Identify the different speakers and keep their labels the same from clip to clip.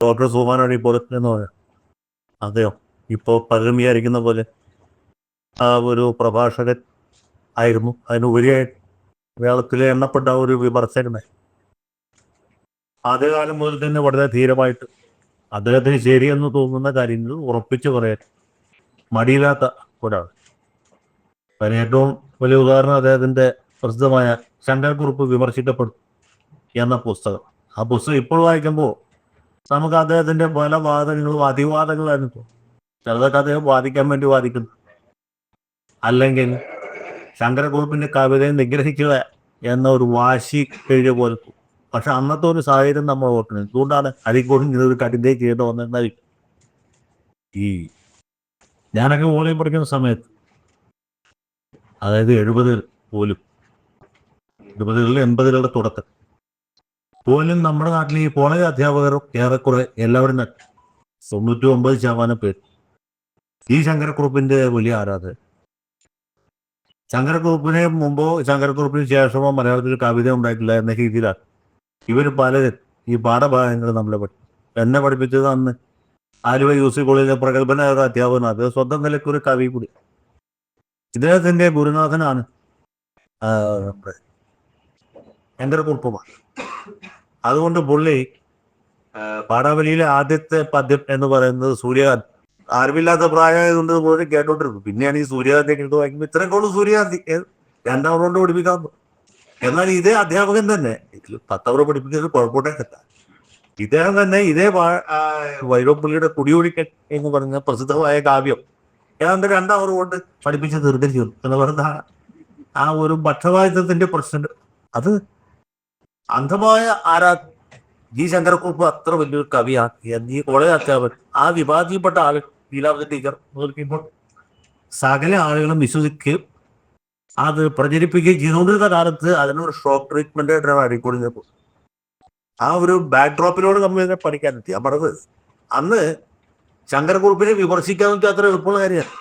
Speaker 1: Doctor സുമാനാണ് ഇപ്പോൾ എന്ന് പറയാം. അതെയോ? ഇപ്പോൾ പലരും വിചാരിക്കുന്ന പോലെ ആ ഒരു പ്രഭാഷകൻ ആയിരുന്നു. അതിനുപരിയായി കേരളത്തിലെ എണ്ണപ്പെട്ട ഒരു വിമർശകനായി ആദ്യകാലം മുതൽ തന്നെ വളരെ ധീരമായിട്ട് അദ്ദേഹത്തിന് ശരിയെന്ന് തോന്നുന്ന കാര്യങ്ങൾ ഉറപ്പിച്ചു പറയാൻ മടിയില്ലാത്ത ഒരാൾ അതിന് ഏറ്റവും വലിയ ഉദാഹരണം അദ്ദേഹത്തിന്റെ പ്രസിദ്ധമായ ശങ്കർ കുറിപ്പ് വിമർശിക്കപ്പെടും എന്ന പുസ്തകം. ആ പുസ്തകം ഇപ്പോൾ വായിക്കുമ്പോൾ നമുക്ക് അദ്ദേഹത്തിന്റെ പല വാദങ്ങളും അതിവാദങ്ങളായിരുന്നു. ചിലതൊക്കെ അദ്ദേഹം വാദിക്കാൻ വേണ്ടി വാദിക്കുന്നു. അല്ലെങ്കിൽ ശങ്കരകുറുപ്പിന്റെ കവിതയെ നിഗ്രഹിക്കുക എന്ന ഒരു വാശി കഴിയ പോലെ. പക്ഷെ അന്നത്തെ ഒരു സാഹചര്യം നമ്മൾ ഓർക്കുന്നത് എന്തുകൊണ്ടാണ് അരിക്കോടും ഇങ്ങനെ ഒരു കഠിന ചെയ്ത് വന്നിരുന്നത് ഈ ഞാനൊക്കെ ഓലയിൽ പഠിക്കുന്ന സമയത്ത് അതായത് എഴുപതിൽ പോലും എഴുപതുകളിൽ എൺപതുകളുടെ തുടക്കം പോലും നമ്മുടെ നാട്ടിൽ ഈ കോളേജ് അധ്യാപകരും ഏറെക്കുറെ എല്ലാവരും തൊണ്ണൂറ്റി ഒമ്പത് ശതമാനം പേര്. ഈ ശങ്കരക്കുറുപ്പിന്റെ വലിയ ആരാധകർ. ശങ്കരക്കുറുപ്പിന് മുമ്പോ ശങ്കരക്കുറുപ്പിന് ശേഷമോ മലയാളത്തിൽ കവിത ഉണ്ടായിട്ടില്ല എന്ന രീതിയിലാണ്. ഇവർ പലരും ഈ പാഠഭാഗങ്ങൾ നമ്മളെ പഠി എന്നെ പഠിപ്പിച്ചത് അന്ന് ആലുവ യു സി കോളേജിലെ പ്രഗത്ഭനായ അധ്യാപകനാണ്. അത് സ്വന്തം നിലയ്ക്ക് ഒരു കവി കൂടി. ഇദ്ദേഹത്തിന്റെ ഗുരുനാഥനാണ് ശങ്കരക്കുറുപ്പമാണ് അതുകൊണ്ട് പുള്ളി പാടാവലിയിലെ ആദ്യത്തെ പദ്യം എന്ന് പറയുന്നത് സൂര്യകാന്തി അറിവില്ലാത്ത പ്രായമായതുകൊണ്ട് പുള്ളി കേട്ടോണ്ടിരുന്നു. പിന്നെയാണ് ഈ സൂര്യകാന്തി കേട്ട് വായിക്കുമ്പോൾ ഇത്രയും കൂടുതൽ സൂര്യകാന്തി രണ്ടാം റൗണ്ട് പഠിപ്പിക്കാൻ എന്നാൽ ഇതേ അധ്യാപകൻ തന്നെ ഇതിൽ പത്തവർ പഠിപ്പിക്കുന്നത് കുഴപ്പമുണ്ടായില്ല ഇദ്ദേഹം തന്നെ ഇതേ വൈലോപ്പള്ളിയുടെ കുടിയൊഴിക്കൽ എന്ന് പറഞ്ഞ പ്രസിദ്ധമായ കാവ്യം ഏതാണ്ട് രണ്ടവർ കൊണ്ട് പഠിപ്പിച്ച് തീർത്തിരിച്ചു എന്ന് പറഞ്ഞ ആ- ഒരു പക്ഷപാതിത്വത്തിന്റെ പ്രശ്നം. അത് അന്ധമായ ആരാ? ജി ശങ്കരക്കുറുപ്പ് അത്ര വലിയൊരു എന്ന് ഈ കോളേജ് അധ്യാപകൻ? ആ വിഭാഗത്തിൽപ്പെട്ട ആൾ ലീലാവതി ടീച്ചർ മുതൽക്കുമ്പോൾ സകല ആളുകളും വിശ്വസിക്കുകയും അത് പ്രചരിപ്പിക്കുകയും ചെയ്തുകൊണ്ടിരുന്ന കാലത്ത് അതിനൊരു ഷോക്ക് ട്രീറ്റ്മെന്റ് അടിക്കൊടുങ്ങപ്പോൾ ആ ഒരു ബാക്ക്ഡ്രോപ്പിനോട് നമ്മൾ ഇതിനെ പഠിക്കാനെത്തി പറഞ്ഞത് അന്ന് ശങ്കരക്കുറുപ്പിനെ വിമർശിക്കാൻ നോക്കി അത്ര എളുപ്പമുള്ള കാര്യമാണ്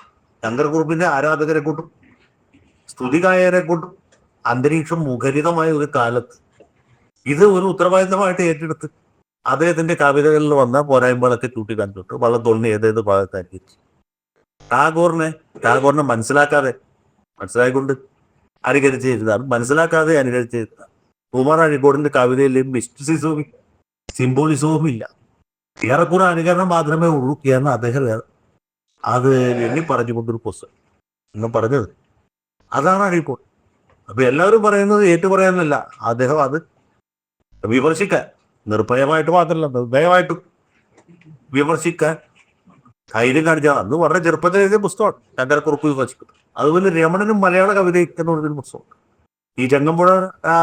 Speaker 1: ശങ്കരക്കുറുപ്പിന്റെ ആരാധകരെ കൂട്ടും സ്തുതികായരെ കൂട്ടും അന്തരീക്ഷം മുഖരിതമായ ഒരു കാലത്ത് ഇത് ഒരു ഉത്തരവാദിത്തമായിട്ട് ഏറ്റെടുത്ത് അദ്ദേഹത്തിന്റെ കവിതകളിൽ വന്ന പോരായ്മകളൊക്കെ ചൂണ്ടിക്കാണിച്ചിട്ട് വളരെ തൊണ്ണി ഏതേത് ഭാഗത്തായിരിക്കും ടാഗോറിനെ ടാഗോറിനെ മനസ്സിലാക്കാതെ മനസ്സിലായിക്കൊണ്ട് അനുകരിച്ച് എഴുതാണ് മനസ്സിലാക്കാതെ അനുകരിച്ച് എഴുതുക കുമാർ അഴിക്കോടിന്റെ കവിതയിൽ മിസ്റ്റിസിസവും സിംബോളിസവും ഇല്ല. ഏറെക്കുറെ അനുകരണം മാത്രമേ ഉള്ളൂ എന്ന് അദ്ദേഹം അത് എണ്ണി പറഞ്ഞുകൊണ്ടൊരു പുസ്തകം എന്ന് പറഞ്ഞത്. അതാണ് അഴിക്കോട് അപ്പൊ എല്ലാവരും പറയുന്നത് ഏറ്റു പറയാനല്ല അദ്ദേഹം അത് വിമർശിക്കാൻ. നിർഭയമായിട്ട് മാത്രമല്ല നിർഭയമായിട്ടും വിമർശിക്കാൻ ധൈര്യം കാണിച്ചാൽ അന്ന് വളരെ ചെറുപ്പത്തിൽ എഴുതിയ പുസ്തകമാണ്. ശങ്കരക്കുറുപ്പ് വിമർശിക്കുന്നത്. അതുപോലെ രമണനും മലയാള കവിത എന്ന് പറഞ്ഞൊരു പുസ്തകം ഈ ചെങ്ങമ്പുഴ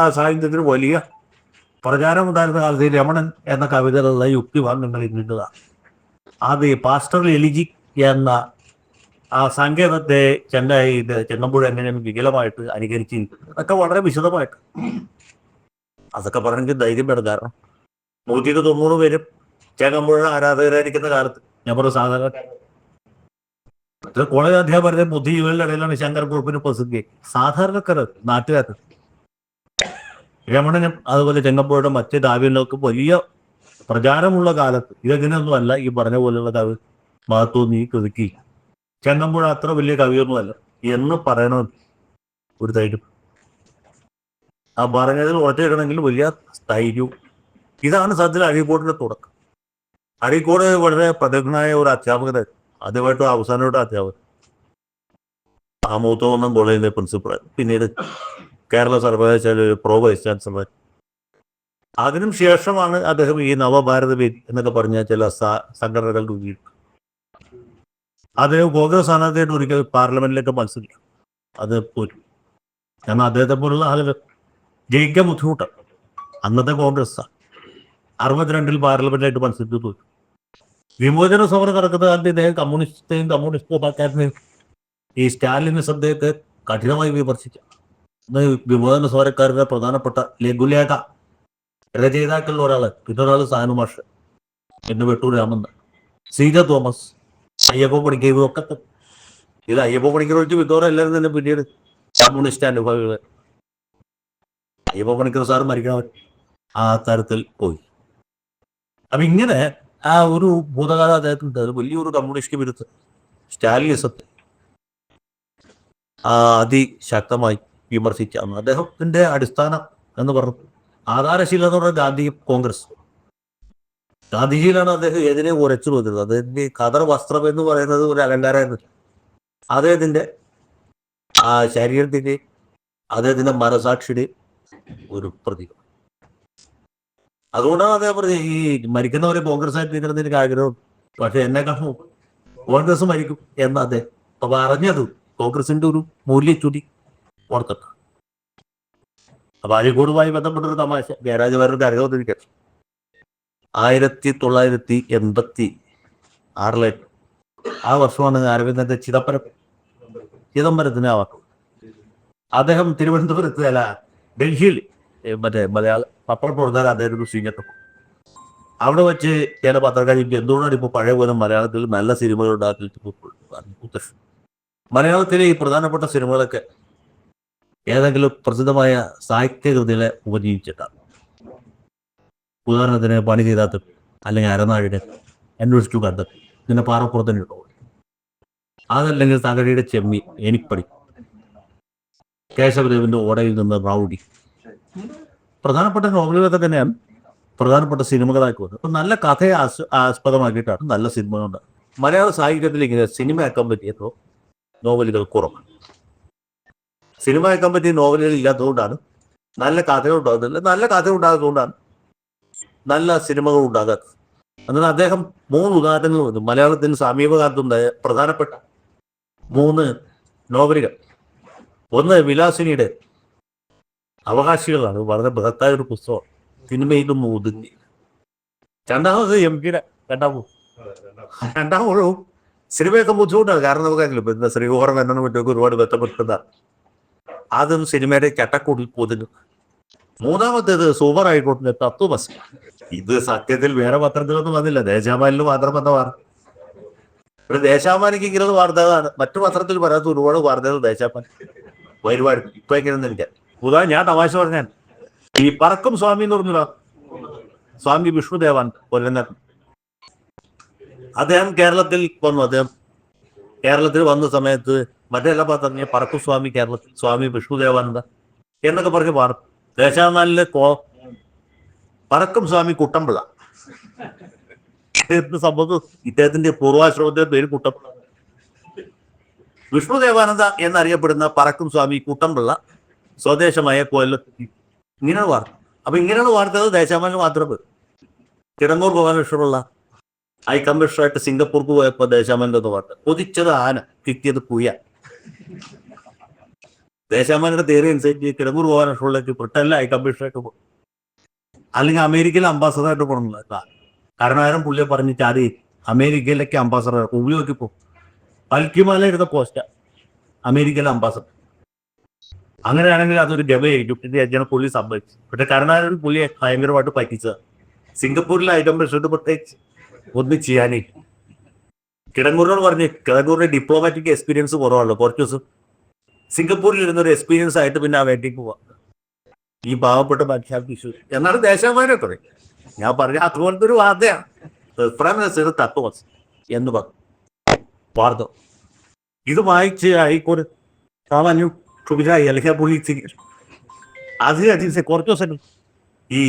Speaker 1: സാഹിത്യത്തിന് വലിയ പ്രചാരം ഉണ്ടായിരുന്ന കാലത്ത് രമണൻ എന്ന കവിതകളുടെ യുക്തിവാദങ്ങൾ ഇന്നിട്ടതാണ് അത് പാസ്റ്റർ എലിജി എന്ന ആ സങ്കേതത്തെ ഇത് ചെങ്ങമ്പുഴ എങ്ങനെയാണ് വികലമായിട്ട് അനുകരിച്ചിരിക്കുന്നത്? അതൊക്കെ വളരെ വിശദമായിട്ട് അതൊക്കെ പറഞ്ഞെങ്കിൽ ധൈര്യം വേണം. കാരണം നൂറ്റിക്ക് തൊണ്ണൂറ് പേരും ചേകമ്പുഴ ആരാധകരായിരിക്കുന്ന കാലത്ത് ഞാൻ പറഞ്ഞു സാധാരണ കോളേജ് അധ്യാപകരുടെ ബുദ്ധിജീവികളുടെ ഇടയിലാണ് ശങ്കർ ഗ്രൂപ്പിന് പ്രസിദ്ധി. സാധാരണക്കാർ നാട്ടുകാർ. രമണനും അതുപോലെ ചെങ്ങമ്പുഴയുടെ മറ്റ് കാവ്യങ്ങൾക്കും വലിയ പ്രചാരമുള്ള കാലത്ത് ഇതെങ്ങനെയൊന്നും അല്ല ഈ പറഞ്ഞ പോലെയുള്ള കവി മഹത്വം ഈ കൃതിക്ക്. ചെങ്ങമ്പുഴ അത്ര വലിയ കവിയൊന്നുമല്ല. എന്ന് പറയണമെന്ന് ഒരു ധൈര്യം ആ പറഞ്ഞതിൽ ഉറച്ചിടണമെങ്കിൽ വലിയ സ്ഥൈര്യവും ഇതാണ് സത്യത്തിൽ അഴീക്കോടിന്റെ തുടക്കം. അഴീക്കോട് വളരെ പ്രഗത്ഭനായ ഒരു അധ്യാപകൻ ആദ്യമായിട്ടും അവസാനമായിട്ടും അധ്യാപകൻ. ആ മൂത്തോന്നും കോളേജിലെ പ്രിൻസിപ്പൾ പിന്നീട് കേരള സർവകലാശാല പ്രോ വൈസ് ചാൻസലർ അതിനും ശേഷമാണ് അദ്ദേഹം ഈ നവഭാരത വേദി എന്നൊക്കെ പറഞ്ഞ ചില സംഘടനകൾ രൂപീകരിച്ചത്. അദ്ദേഹം കോൺഗ്രസ് സ്ഥാനാർത്ഥിയായിട്ട് ഒരിക്കൽ പാർലമെന്റിലേക്ക് മത്സരിക്കും അത് പോരും കാരണം അദ്ദേഹത്തെ പോലുള്ള ആളുകൾ ജയിക്കാൻ ബുദ്ധിമുട്ട്. അന്നത്തെ കോൺഗ്രസ് അറുപത്തിരണ്ടിൽ പാർലമെന്റായിട്ട് മത്സരിച്ചു തോറ്റു. വിമോചന സമരം നടക്കുന്ന കാലത്ത് ഇദ്ദേഹം കമ്മ്യൂണിസ്റ്റേയും കമ്മ്യൂണിസ്റ്റ് പാർട്ടിക്കാരനെയും ഈ സ്റ്റാലിനിസത്തെ കഠിനമായി വിമർശിച്ചു. വിമോചന സമരക്കാരുടെ പ്രധാനപ്പെട്ട ലഘുലേഖ. രചയിതാക്കളിൽ ഒരാൾ പിന്നൊരാൾ സാനു മാഷ് പിന്നെ വെട്ടൂർ രാമൻ. സീജ തോമസ് അയ്യപ്പ തന്നെ. ഇത് അയ്യപ്പ പണിക്കർ ഒഴിച്ച് എല്ലാവരും തന്നെ പിന്നീട് കമ്മ്യൂണിസ്റ്റ് അനുഭവികൾ അയ്യപ്പ പണിക്കർ സാർ മരിക്കണവൻ ആ തരത്തിൽ പോയി. അപ്പൊ ഇങ്ങനെ ആ ഒരു ഭൂതകാലം അദ്ദേഹത്തിന്റെ അത് വലിയൊരു കമ്മ്യൂണിസ്റ്റ് വിരുദ്ധ സ്റ്റാലിനിസത്തെ അതിശക്തമായി വിമർശിച്ചാണ്. അദ്ദേഹത്തിന്റെ അടിസ്ഥാനം എന്ന് പറഞ്ഞു. ആധാരശീല എന്ന് പറഞ്ഞാൽ ഗാന്ധിയും കോൺഗ്രസ്. ഗാന്ധിജിയിലാണ് അദ്ദേഹം എതിരെ ഉറച്ചു വന്നിരുന്നത് അദ്ദേഹത്തിന്റെ കതർ വസ്ത്രം എന്ന് പറയുന്നത് ഒരു അലങ്കാരമായിരുന്നു. അദ്ദേഹത്തിന്റെ ആ ശരീരത്തിന്റെ അദ്ദേഹത്തിന്റെ മനസാക്ഷിയുടെ ഒരു പ്രതീകം. അതുകൊണ്ടാണ് അദ്ദേഹം പറഞ്ഞത് ഈ മരിക്കുന്നവരെ കോൺഗ്രസ് ആയിട്ട് നിൽക്കുന്നത് എനിക്ക് ആഗ്രഹം പക്ഷെ എന്നെ കാണും കോൺഗ്രസ് മരിക്കും എന്ന് അദ്ദേഹം അപ്പൊ പറഞ്ഞത് കോൺഗ്രസിന്റെ ഒരു മൂല്യച്ചുതി ഓർത്തിട്ട്. അപ്പൊ അഴിക്കോടുമായി ബന്ധപ്പെട്ടൊരു തമാശ. ജയരാജ് വേറൊരു അറിയാതിരിക്കട്ടെ ആയിരത്തി തൊള്ളായിരത്തി എൺപത്തി ആറിലെ ആ വർഷമാണ് അരവിന്ദന്റെ ചിദംബരം ചിദംബരത്തിന് ആ അദ്ദേഹം തിരുവനന്തപുരത്ത് അല്ല ഡൽഹിയിൽ മറ്റേ മലയാള പത്രപ്രവർത്തകർ അദ്ദേഹം ഒരു സ്വീകരണം അവിടെ വെച്ച് ചില പത്രക്കാരിക്ക് എന്തുകൊണ്ടാണ് ഇപ്പോൾ പഴയ പോലെ മലയാളത്തിൽ നല്ല സിനിമകൾ ഉണ്ടാക്കിയിട്ട് മലയാളത്തിലെ ഈ പ്രധാനപ്പെട്ട സിനിമകളൊക്കെ ഏതെങ്കിലും പ്രസിദ്ധമായ സാഹിത്യകൃതികളെ ഉപജീവിച്ചിട്ടാണ്. ഉദാഹരണത്തിന് പണി ചെയ്താത്ത അല്ലെങ്കിൽ അരനാഴിയുടെ അന്വേഷിച്ചു കണ്ട് പിന്നെ പാറപ്പുറത്തന്നെ ഉണ്ടാവും അതല്ലെങ്കിൽ തകഴിയുടെ ചെമ്മി എനിപ്പടി കേശവദേവന്റെ ഓടയിൽ നിന്ന് റൗഡി. പ്രധാനപ്പെട്ട നോവലുകളൊക്കെ തന്നെയാണ്. പ്രധാനപ്പെട്ട സിനിമകളാക്കി വന്നത് അപ്പൊ നല്ല കഥയെ ആസ് ആസ്പദമാക്കിയിട്ടാണ് നല്ല സിനിമകളുണ്ട് മലയാള സാഹിത്യത്തിൽ ഇങ്ങനെ സിനിമയാക്കാൻ പറ്റിയപ്പോൾ നോവലുകൾ കുറവാണ്. സിനിമയാക്കാൻ പറ്റിയ നോവലുകൾ ഇല്ലാത്തതുകൊണ്ടാണ് നല്ല കഥകൾ ഉണ്ടാകുന്നില്ല നല്ല കഥ ഉണ്ടാകുന്നതുകൊണ്ടാണ് നല്ല സിനിമകൾ ഉണ്ടാകാത്തത് എന്നാൽ അദ്ദേഹം മൂന്ന് ഉദാഹരണങ്ങൾ വന്നു. മലയാളത്തിന് സമീപകാലത്തുണ്ടായ പ്രധാനപ്പെട്ട മൂന്ന് നോവലുകൾ. ഒന്ന് വിലാസിനിയുടെ അവകാശികളാണ്. വളരെ ബൃഹത്തായ ഒരു പുസ്തകം. സിനിമയിലും ഒതുങ്ങി. രണ്ടാമത് എം പിയുടെ രണ്ടാമത്. രണ്ടാമതും സിനിമയൊക്കെ ബുദ്ധിമുട്ടാണ്. കാരണം നമുക്കറിയില്ല. പിന്നെ ഇന്ന് എന്നതിനെ പറ്റിയൊക്കെ ഒരുപാട് ബന്ധപ്പെട്ടതാണ് അതും സിനിമയുടെ ചട്ടക്കൂടിൽ പൊതിഞ്ഞു മൂന്നാമത്തേത് സൂപ്പർ ഹൈക്കോർട്ടിന്റെ തത്വബസ് ഇത് സത്യത്തിൽ വേറെ പത്രത്തിലൊന്നും വന്നില്ല. ദേശാമാനിൽ മാത്രം വന്ന വാർത്ത. ഒരു ദേശാമാനിക്ക് ഇങ്ങനെ വാർത്തകളാണ് മറ്റു പത്രത്തിൽ വരാത്ത ഒരുപാട് വാർത്തകൾ ദേശാമാൻ ഒരുപാട് ഇപ്പൊ എങ്ങനെയൊന്നും ഇല്ല. ഞാൻ തമാശ പറഞ്ഞാൽ ഈ പറക്കും സ്വാമി എന്ന് പറഞ്ഞ സ്വാമി വിഷ്ണുദേവാൻ കൊല്ലന്നൻ അദ്ദേഹം കേരളത്തിൽ വന്നു. അദ്ദേഹം കേരളത്തിൽ വന്ന സമയത്ത് മറ്റെല്ലാ ഇറങ്ങിയ പറക്കും സ്വാമി കേരളത്തിൽ സ്വാമി വിഷ്ണുദേവാനന്ദ എന്നൊക്കെ പറഞ്ഞ് പറ ദേശാനാലിലെ കോ പറക്കും സ്വാമി കുട്ടമ്പിള. ഇദ്ദേഹത്തിന് സംഭവം ഇദ്ദേഹത്തിന്റെ പൂർവാശ്രമത്തിന്റെ പേര് കുട്ടമ്പിള്ള വിഷ്ണുദേവാനന്ദ എന്നറിയപ്പെടുന്ന പറക്കും സ്വാമി കൂട്ടമ്പിള്ള സ്വദേശമായ കൊല്ലത്ത് ഇങ്ങനെയാണ് വാർത്ത. അപ്പൊ ഇങ്ങനെയാണ് വാർത്തകൾ ദേശാമാനിൽ മാത്രം തിടങ്ങൂർ പോകാൻ വിഷ്ണുള്ള ഹൈ കമ്മീഷണറായിട്ട് സിംഗപ്പൂർക്ക് പോയപ്പോ ദേശാമാനിന്റെ ഒന്ന് വാർത്ത. കൊതിച്ചത് ആന കിട്ടിയത് കുയ ദേശാമാനിയുടെ തേറി അനുസരിച്ച് കിടങ്ങൂർ വിഷ്ണുള്ളേക്ക് ബ്രിട്ടനിലെ ഹൈ കമ്മീഷണറായിട്ട് പോകും അല്ലെങ്കിൽ അമേരിക്കയിലെ അംബാസഡറായിട്ട് പോകണമെന്നില്ല കാരണം ആരും പുള്ളിയെ പറഞ്ഞിട്ട് ചാടി അമേരിക്കയിലേക്ക് അംബാസഡർ ഉപയോഗിക്കും പൽക്കിമാല എടുത്ത കോസ്റ്റ അമേരിക്കയിലെ അംബാസഡർ അങ്ങനെയാണെങ്കിൽ അതൊരു ഗമയായിരിക്കും ഇത് അജ്ഞാന പുള്ളി സംഭവിച്ചു പക്ഷെ കരുണാകരൻ പുള്ളിയെ ഭയങ്കരമായിട്ട് പറ്റിച്ചത്. സിംഗപ്പൂരിലെ ഐറ്റം പ്രസിഡന്റ് പ്രത്യേകിച്ച് ഒന്നും ചെയ്യാനേ കിടങ്ങൂരിനോട് പറഞ്ഞ് കിടങ്ങൂരിന്റെ ഡിപ്ലോമാറ്റിക് എക്സ്പീരിയൻസ് കുറവാണല്ലോ കുറച്ച് ദിവസം സിംഗപ്പൂരിൽ ഇരുന്ന ഒരു എക്സ്പീരിയൻസ് ആയിട്ട് പിന്നെ ആ വേണ്ടിക്ക് പോവാം. ഈ പാവപ്പെട്ട മനുഷ്യാർക്ക് ഇഷ്യൂ എന്നാണ് ദേശാഭിമാനം ഞാൻ പറഞ്ഞ അതുപോലത്തെ ഒരു വാർത്തയാണ് തത്വമസ് എന്ന് പറഞ്ഞു. വാർത്ത ഇത് വായിച്ച് ഹൈക്കോടതി സാമാന്യം ക്ഷുഭിതരായി അല്ലെങ്കിൽ പുള്ളി അതിനനുസരിച്ച് കുറച്ച് ദിവസം ഈ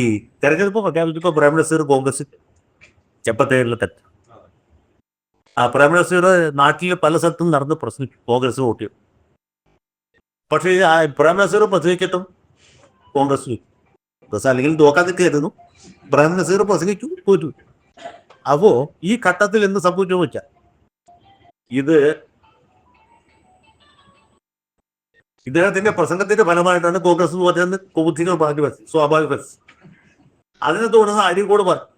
Speaker 1: തെരഞ്ഞെടുപ്പ് പ്രഖ്യാപിച്ചപ്പോൾ പ്രൈം മിനിസ്റ്റർ കോൺഗ്രസ് ചെപ്പത്തേരിലെ തെറ്റ്. ആ പ്രൈം മിനിസ്റ്റർ നാട്ടിൽ പല സ്ഥലത്തും നടന്ന് പ്രസംഗിച്ചു കോൺഗ്രസ് വോട്ട് ചെയ്തു. പക്ഷേ പ്രൈം മിനിസ്റ്റർ പ്രസംഗിച്ചിട്ടും കോൺഗ്രസ്. കോൺഗ്രസ് അല്ലെങ്കിൽ തോക്കാതിരിക്കായിരുന്നു പ്രൈം മിനിസ്റ്റർ പ്രസംഗിച്ചു തോറ്റു അപ്പോ ഈ ഘട്ടത്തിൽ എന്ത് സംഭവിച്ചു വെച്ചാൽ ഇത് ഇദ്ദേഹത്തിന്റെ പ്രസംഗത്തിന്റെ ഫലമായിട്ടാണ് കോൺഗ്രസ് തോറ്റെന്ന് ബുദ്ധികൾ പറഞ്ഞു സ്വാഭാവിക. അതിനെ തുടർന്ന് അരികോട് പറഞ്ഞു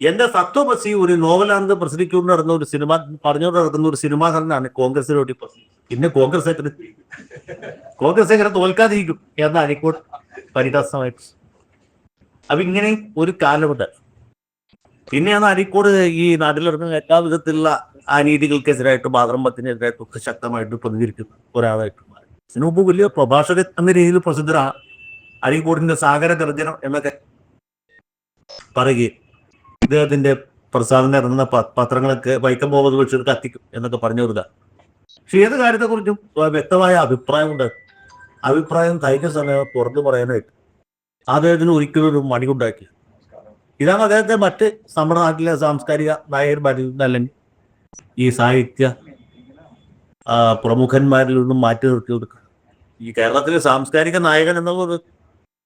Speaker 1: എന്റെ സത്വപസി ഒരു നോവലാണെന്ന് പ്രസരിച്ചുകൊണ്ട് നടന്ന ഒരു സിനിമ പറഞ്ഞുകൊണ്ട് നടക്കുന്ന ഒരു സിനിമാ നടനാണ് കോൺഗ്രസിനോട്ടി. പിന്നെ കോൺഗ്രസ് എങ്ങനെ കോൺഗ്രസ് എങ്ങനെ തോൽക്കാതിരിക്കും എന്ന അരിക്കോട് പരിഹാസമായിട്ട് അപ്പൊ ഇങ്ങനെ ഒരു കാലമുണ്ട് പിന്നെയാണ് അരിക്കോട് ഈ നാട്ടിലിറങ്ങുന്ന എല്ലാ വിധത്തിലുള്ള അനീതികൾക്കെതിരായിട്ടും ആക്രമണത്തിനെതിരായിട്ടും ഒക്കെ ശക്തമായിട്ട് പ്രതികരിക്കുന്ന ഒരാളായിട്ട് മാറി. ഇതിനു മുമ്പ് വലിയ പ്രഭാഷകൻ എന്ന രീതിയിൽ പ്രസിദ്ധരാണ് അരീക്കോടിന്റെ സാഗര ഗർജനം എന്നൊക്കെ പറയുകയും ഇദ്ദേഹത്തിന്റെ പ്രസാദിന് ഇറങ്ങുന്ന പത്രങ്ങളൊക്കെ വൈക്കം പോകുന്നത് ബഷീർ കത്തിക്കും എന്നൊക്കെ പറഞ്ഞു കൊടുക്കുക പക്ഷെ ഏത് കാര്യത്തെക്കുറിച്ചും വ്യക്തമായ അഭിപ്രായമുണ്ട് അഭിപ്രായം തയ്ക്കുന്ന സമയം പുറത്തു പറയാനായിട്ട് അദ്ദേഹത്തിന് ഒരിക്കലും ഒരു മണിയുണ്ടാക്കി ഇതാണ് അദ്ദേഹത്തെ മറ്റ് നമ്മുടെ നാട്ടിലെ സാംസ്കാരിക നായകന്മാരിൽ നിന്ന് അല്ലെങ്കിൽ ഈ സാഹിത്യ പ്രമുഖന്മാരിൽ നിന്നും മാറ്റി നിർത്തി കൊടുക്കുക ഈ കേരളത്തിലെ സാംസ്കാരിക നായകൻ എന്നുള്ളത്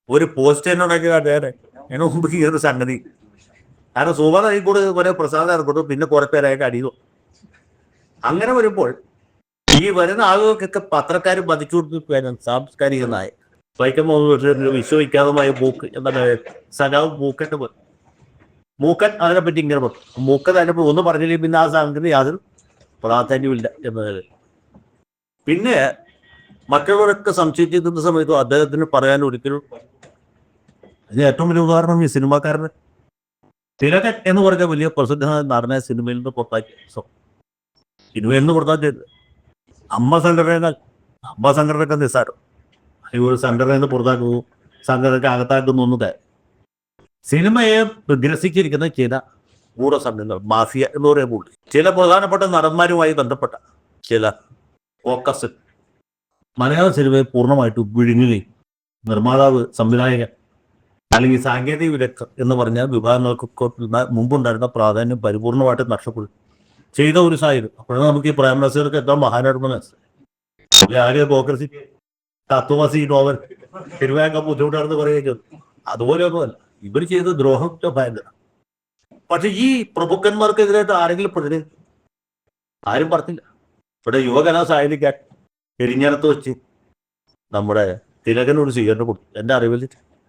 Speaker 1: ഒരു പോസ്റ്റ് തന്നെ ഉണ്ടാക്കിയ അദ്ദേഹത്തെ അതിന് മുമ്പ് ഈ ഒരു സംഗതി. കാരണം സുബാദ് കൂടെ കുറെ പ്രസാദം ഇറക്കോട്ടും പിന്നെ കുറെ പേരായിട്ട് അടിയോ. അങ്ങനെ വരുമ്പോൾ ഈ വരുന്ന ആളുകൾക്കൊക്കെ പത്രക്കാർ പതിച്ചു കൊടുത്തിട്ട് സാംസ്കാരിക നായകൻ. വൈക്കം വിശ്വവിഖ്യാതമായ മൂക്ക് എന്താണ് സജാവ് മൂക്കന്റെ പോലെ മൂക്കൻ അതിനെപ്പറ്റി ഇങ്ങനെ മൂക്കൻ അതിനെപ്പറ്റി ഒന്നും പറഞ്ഞില്ലെങ്കിൽ പിന്നെ ആ സംഗതി യാതൊരു പ്രാധാന്യമില്ല എന്നത്. പിന്നെ മറ്റുള്ളവരൊക്കെ സംശയിച്ചിരുന്ന സമയത്തും അദ്ദേഹത്തിന് പറയാൻ ഒരിക്കലും അതിന് ഏറ്റവും വലിയ ഉദാഹരണം ഈ സിനിമാക്കാരന്. തിലകൻ എന്ന് പറഞ്ഞ വലിയ പ്രസിദ്ധ നടനെ സിനിമയിൽ നിന്ന് പുറത്താക്കി. സിനിമയിൽ നിന്ന് പുറത്താക്കിയത് അമ്മ സംഘടന അമ്മ സംഘടനയൊക്കെ നിസ്സാരം. ഒരു സംഘടനയിൽ നിന്ന് പുറത്താക്കുന്നു സംഘടനയ്ക്ക് അകത്താക്കുന്നു ഒന്നും സിനിമയെ ഗ്രസിച്ചിരിക്കുന്ന ചില ഗൂഢസംഘങ്ങൾ മാഫിയ എന്ന് പറയുമ്പോൾ ചില പ്രധാനപ്പെട്ട നടന്മാരുമായി ബന്ധപ്പെട്ട ചില ഫോക്കസ് മലയാള സിനിമയെ പൂർണമായിട്ട് വിഴുങ്ങുകയും നിർമ്മാതാവ് സംവിധായകൻ അല്ലെങ്കിൽ സാങ്കേതിക വിദഗ്ധർ എന്ന് പറഞ്ഞ വിഭാഗങ്ങൾക്കൊക്കെ മുമ്പുണ്ടായിരുന്ന പ്രാധാന്യം പരിപൂർണമായിട്ട് നഷ്ടപ്പെടും. ചെയ്ത ഒരു സാഹചര്യം. അപ്പോഴാണ് നമുക്ക് ഈ പ്രേമനസുകൾക്ക് എത്താൻ മനസ്സിലായി ആര്യ തത്വമസി നോവൽ തിരുവാങ്കം ബുദ്ധിമുട്ടാണെന്ന് പറയുകയും അതുപോലെയൊന്നുമല്ല. ഇവർ ചെയ്ത ദ്രോഹം ഭയങ്കര. പക്ഷെ ഈ പ്രഭുക്കന്മാർക്കെതിരായിട്ട് ആരെങ്കിലും പ്രതിനിധി ആരും പറഞ്ഞില്ല. ഇവിടെ യുവകലാ സാഹിത്യക്കാൻ എരിഞ്ഞനത്ത് വെച്ച് നമ്മുടെ തിലകനോട് സ്വീകരണം കൊടുത്തു. എന്റെ അറിവിൽ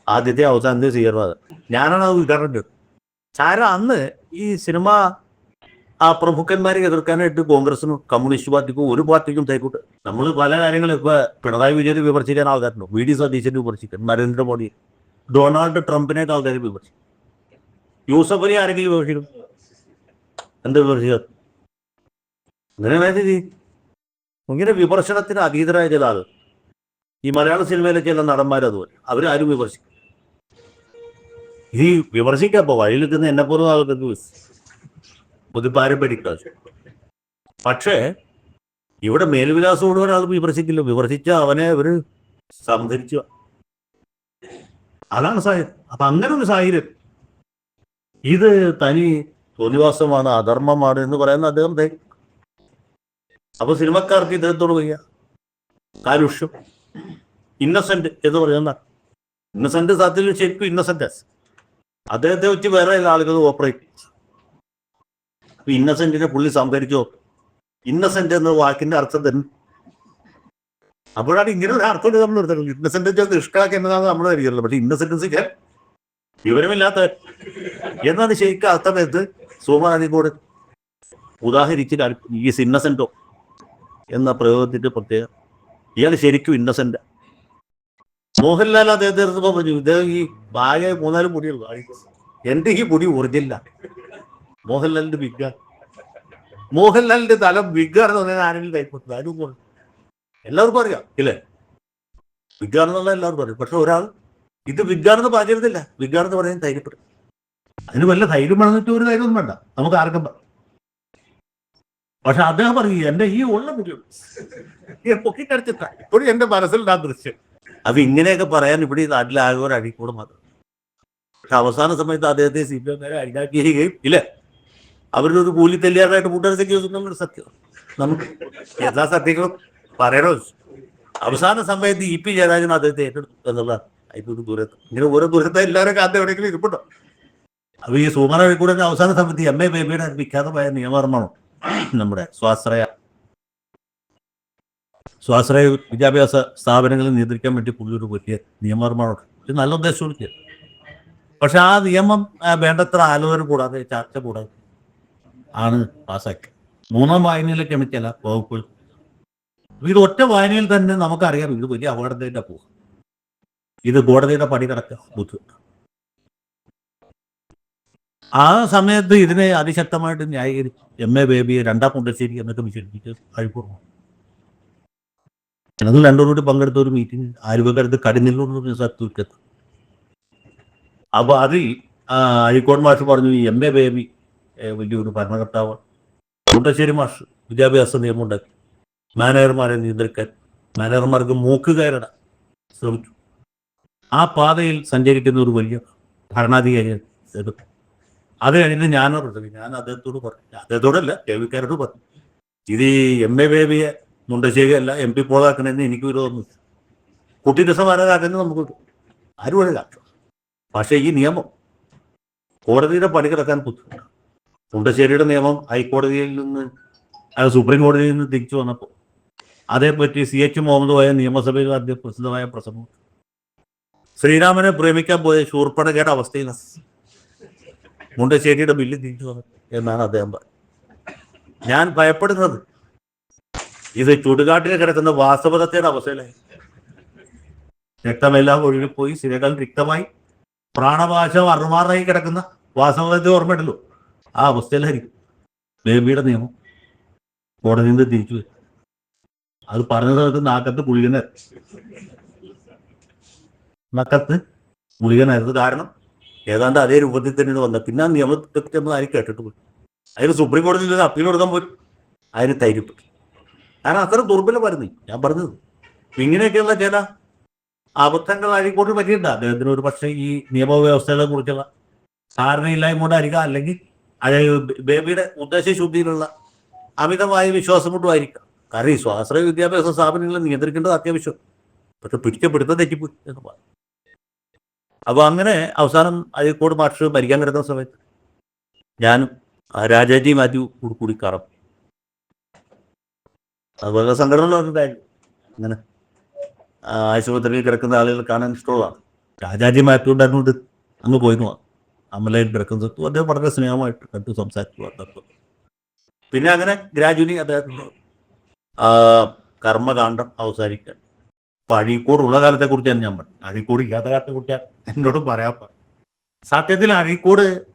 Speaker 1: ആദ്യത്തെ അവസാനത്തെ സ്വീകരണം ഞാനാണ് അത് ഉദ്ഘാടനം ചെയ്തത്. അന്ന് ഈ സിനിമ ആ പ്രമുഖന്മാരെ എതിർക്കാനായിട്ട് കോൺഗ്രസിനും കമ്മ്യൂണിസ്റ്റ് പാർട്ടിക്കും ഒരു പാർട്ടിക്കും തൈക്കോട്ട്. നമ്മൾ പല കാര്യങ്ങളും ഇപ്പൊ പിണറായി വിജയനെ വിമർശിക്കാൻ ആൾക്കാരുണ്ട്. വി ഡി സതീശനെ വിമർശിക്കാൻ. നരേന്ദ്രമോദി ഡൊണാൾഡ് ട്രംപിനേക്കാൾ ആൾക്കാർ വിമർശിക്കും. യൂസഫ് അലി ആരെങ്കിലും വിമർശിക്കും? എന്ത് വിമർശിക്കും? അങ്ങനെ വേണ്ടി ഇങ്ങനെ വിമർശനത്തിന് അതീതരായ ചില ആളുകൾ ഈ മലയാള സിനിമയിലെ ചില നടന്മാർ അതുപോലെ. അവരാരും വിമർശിക്കും. ഈ വിമർശിക്കാം ഇപ്പൊ. വഴിയിൽ നിൽക്കുന്ന എന്നെ പോലും ആൾക്കാർക്ക് പുതുപ്പാരം പഠിക്കാം പക്ഷേ ഇവിടെ മേൽവിലാസം ഒരാൾ വിമർശിക്കില്ല. വിമർശിച്ച അവനെ അവർ സംധരിച്ചു അതാണ് സാഹചര്യം അപ്പൊ അങ്ങനെ ഒരു സാഹചര്യം. ഇത് തനി തോന്നിവാസമാണ് അധർമ്മമാണ് എന്ന് പറയുന്ന അദ്ദേഹം അപ്പൊ സിനിമക്കാർക്ക് ഇദ്ദേഹത്തോട് വയ്യ. കാലുഷ്യം ഇന്നസെന്റ് എന്ന് പറയുന്ന ഇന്നസെന്റ് സത്യത്തിൽ ശരിക്കും ഇന്നസെന്റ് അദ്ദേഹത്തെ വെച്ച് വേറെ എല്ലാ ആളുകൾ ഓപ്പറേറ്റ് അപ്പൊ ഇന്നസെന്റിനെ പുള്ളി സംഭരിച്ചു ഇന്നസെന്റ് എന്ന വാക്കിന്റെ അർത്ഥം തന്നെ അപ്പോഴാണ് ഇങ്ങനെ ഒരു അർത്ഥം നമ്മൾ എടുത്തത് ഇന്നസെന്റ് നിഷ്കളാക്കി എന്നതാണ് നമ്മൾ ധരിക്കുന്നത് പക്ഷെ ഇന്നസെന്റൻസിക്ക് വിവരമില്ലാത്ത എന്നാണ് ശരിക്കും അർത്ഥം എന്ത് സോമാനിക്കോട് ഉദാഹരിച്ച് കാണി- ഈ ഇന്നസെന്റോ എന്ന പ്രയോഗത്തിന്റെ പ്രത്യേകം ഇയാൾ ശരിക്കും ഇന്നസെന്റ് മോഹൻലാൽ അദ്ദേഹത്തെ പറഞ്ഞു ഇദ്ദേഹം ഈ ബാഗ് മൂന്നാൽ പൊടിയുള്ളൂ എന്റെ ഈ പൊടി ഒറിജിനല്ല മോഹൻലാലിന്റെ വിഗ്ഗ മോഹൻലാലിന്റെ തലം വിഗ്ഗാണെന്ന് പറഞ്ഞാൽ ആരെങ്കിലും കൈപ്പറ്റുന്നത് പോലും എല്ലാവർക്കും അറിയാം ഇല്ലേ? വിജ്ഞാനം എന്നുള്ള എല്ലാവർക്കും അറിയാം. പക്ഷെ ഒരാൾ ഇത് വിജ്ഞാനം വിഗാണെന്ന് പറഞ്ഞിരുന്നില്ല. എന്ന് പറയാൻ ധൈര്യപ്പെടും. അതിന് വല്ല ധൈര്യം വേണമെന്നിട്ട് ഒരു ധൈര്യമൊന്നും വേണ്ട. നമുക്ക് ആർക്കും പക്ഷെ അദ്ദേഹം പറയും എന്റെ ഈ ഉള്ള മുടിയുള്ളൂ ഈ പൊക്കിക്കടിച്ചിട്ട ഇപ്പോഴും എന്റെ മനസ്സിലുണ്ടാ ദൃശ്യം. അത് ഇങ്ങനെയൊക്കെ പറയാൻ ഇവിടെ നാട്ടിലാകെ ഒരു അഴിക്കൂടെ മാത്രം. പക്ഷെ അവസാന സമയത്ത് അദ്ദേഹത്തെ സി പി എം അഴിഞ്ഞാക്കിയിരിക്കുകയും ഇല്ല? അവരുടെ ഒരു കൂലി തെല്ലിയാറായിട്ട് കൂട്ടുകാരെ സത്യം. നമുക്ക് എല്ലാ സത്യങ്ങളും പറയണോ? അവസാന സമയത്ത് ഇ പി ജയരാജൻ അദ്ദേഹത്തെ ഏറ്റെടുത്തു എന്നുള്ള അതിപ്പോ ദൂരത്ത് ഇങ്ങനെ ഓരോ ദൂരത്തെ എല്ലാവരും കാത്ത എവിടെയെങ്കിലും ഇരിപ്പുണ്ടോ? അപ്പൊ ഈ സൂമന കൂടെ അവസാന സമയത്ത് എം എ ബേബിയുടെ വിഖ്യാതമായ നിയമകർമ്മമാണ് നമ്മുടെ സ്വാശ്രയ സ്വാശ്രയ വിദ്യാഭ്യാസ സ്ഥാപനങ്ങളെ നിയന്ത്രിക്കാൻ വേണ്ടി പുതിയൊരു ഒരു വലിയ നിയമനിർമ്മാണമുണ്ട് ഇത് നല്ല ഉദ്ദേശത്തോട് പക്ഷെ ആ നിയമം വേണ്ടത്ര ആലോചന കൂടാതെ ചർച്ച കൂടാതെ ആണ് പാസ്സാക്കി മൂന്നാം വായനയിലേക്ക് ചില വകുപ്പുകൾ ഇത് ഒറ്റ വായനയിൽ തന്നെ നമുക്കറിയാം ഇത് വലിയ അപകടത്തിന്റെ പോ ഇത് കോടതിയുടെ പണി കിടക്കുക ബുദ്ധിമുട്ട് ആ സമയത്ത് ഇതിനെ അതിശക്തമായിട്ട് ന്യായീകരിച്ചു എം എ ബേബിയെ രണ്ടാം കുണ്ടശ്ശേരി എന്നൊക്കെ വിശേഷിപ്പിച്ച് കഴിപ്പുറമു ഞങ്ങൾ രണ്ടുകൂടി പങ്കെടുത്ത ഒരു മീറ്റിംഗ് ആലുവക്കടുത്ത് കടിനില്ലൂർ സത്വക്കത്ത് അപ്പൊ അതിൽ അഴിക്കോട് മാഷ് പറഞ്ഞു എം എ ബേബി വലിയൊരു ഭരണകർത്താവ് മുണ്ടശ്ശേരി മാഷ് വിദ്യാഭ്യാസ നിയമം മാനേജർമാരെ നിയന്ത്രിക്കാൻ മാനേജർമാർക്ക് മൂക്ക് കയറിടാൻ ശ്രമിച്ചു. ആ പാതയിൽ സഞ്ചരിക്കുന്ന ഒരു വലിയ ഭരണാധികാരിയാണ് എടുത്തു. അത് കഴിഞ്ഞിട്ട് പറഞ്ഞു ഞാൻ അദ്ദേഹത്തോട് പറഞ്ഞു. അദ്ദേഹത്തോടല്ല കേൾവിക്കാരോട് പറഞ്ഞു. ഇത് ഈ എം എ ബേബിയെ മുണ്ടശ്ശേരി അല്ല എം പി പോളാക്കണമെന്ന് എനിക്ക് വിരോധമൊന്നുമില്ല കുട്ടി രസമാരാക്കുന്നത് നമുക്ക് ആരും വരില്ല പക്ഷേ ഈ നിയമം കോടതിയുടെ പണി കിടക്കാൻ ബുദ്ധിമുട്ടാണ്. മുണ്ടശ്ശേരിയുടെ നിയമം ഹൈക്കോടതിയിൽ നിന്ന് സുപ്രീം കോടതിയിൽ നിന്ന് തിരിച്ചു വന്നപ്പോൾ അതേപ്പറ്റി സി എച്ച് മുഹമ്മദ് പോയ നിയമസഭയിൽ അദ്ദേഹം പ്രസിദ്ധമായ പ്രസംഗം. ശ്രീരാമനെ പ്രേമിക്കാൻ പോയ ശൂർപ്പണകയുടെ അവസ്ഥയിൽ മുണ്ടശ്ശേരിയുടെ ബില്ല് തിരിച്ചു വന്നത് എന്നാണ് അദ്ദേഹം പറഞ്ഞത്. ഞാൻ ഭയപ്പെടുന്നത് ഇത് ചുടുകാട്ടിൽ കിടക്കുന്ന വാസവദത്തയുടെ അവസ്ഥയിലായി. രക്തമെല്ലാം ഒഴുകിപ്പോയി സിരകൾ രക്തമായി പ്രാണപാശം അറുമാറായി കിടക്കുന്ന വാസവദത്തെ ഓർമ്മയുണ്ടല്ലോ. ആ അവസ്ഥയിലായിരിക്കും ബേബിയുടെ നിയമം. കോടതിയിൽ നിന്ന് തിരിച്ചു വരും. അത് പറഞ്ഞ സമയത്ത് നാക്കത്ത് ഗുളികന നക്കത്ത് ഗുളികനായിരുന്നു കാരണം ഏതാണ്ട് അതേ രൂപത്തിൽ തന്നെ വന്നത്. പിന്നെ ആ നിയമത്തെ നമ്മൾ ആരും കേട്ടിട്ട് പോയി. അതിന് സുപ്രീം കോടതിയിൽ അപ്പീൽ കൊടുക്കാൻ പോലും അതിന് തൈരി കാരണം അത്ര ദുർബലമായിരുന്നു. ഞാൻ പറഞ്ഞത്. ഇങ്ങനെയൊക്കെയുള്ള ചില അബദ്ധങ്ങൾ അഴിക്കോട്ട് പറ്റിയിട്ടുണ്ട്. അദ്ദേഹത്തിന് ഒരു പക്ഷേ ഈ നിയമവ്യവസ്ഥകളെ കുറിച്ചുള്ള ധാരണയില്ലായ്മ കൊണ്ടായിരിക്കാം അല്ലെങ്കിൽ ബേബിയുടെ ഉദ്ദേശശുദ്ധിയിലുള്ള അമിതമായ വിശ്വാസം കൊണ്ടുമായിരിക്കാം. കാരണം ഈ സ്വാശ്രയ വിദ്യാഭ്യാസ സ്ഥാപനങ്ങളെ നിയന്ത്രിക്കേണ്ടത് അത്യാവശ്യം. പക്ഷെ പിടിക്കപ്പെടുത്ത തെറ്റിപ്പോയി എന്ന് പറഞ്ഞു അപ്പൊ അങ്ങനെ അവസാനം അഴീക്കോട് മാഷ് മരിക്കാൻ കിടക്കുന്ന സമയത്ത് ഞാനും രാജാജിയും രാജാജി മാത്യു കൂടി കൂടി കറം അതുപോലെ സംഘടനകളുണ്ടായിരുന്നു അങ്ങനെ ആശുപത്രിയിൽ കിടക്കുന്ന ആളുകൾ കാണാൻ ഇഷ്ടമുള്ളതാണ്. രാജാജി മാത്യു ഉണ്ടായിരുന്നുകൊണ്ട് അങ്ങ് പോയിരുന്നു. അമലയിൽ കിടക്കുന്നത് അദ്ദേഹം വളരെ സ്നേഹമായിട്ട് കണ്ടു സംസാരിച്ചു പിന്നെ അങ്ങനെ ഗ്രാജുവലി അദ്ദേഹത്തിന്റെ ആ, കർമ്മകാന്ഡം അവസാനിക്കാൻ. ഉള്ള കാലത്തെ കുറിച്ചാണ് ഞാൻ പറഞ്ഞത്. അഴീക്കോട് ഇല്ലാത്ത കാലത്തെ കുറിച്ചാണ് എന്നോട് പറയാൻ പറഞ്ഞു സത്യത്തിൽ അഴീക്കോട്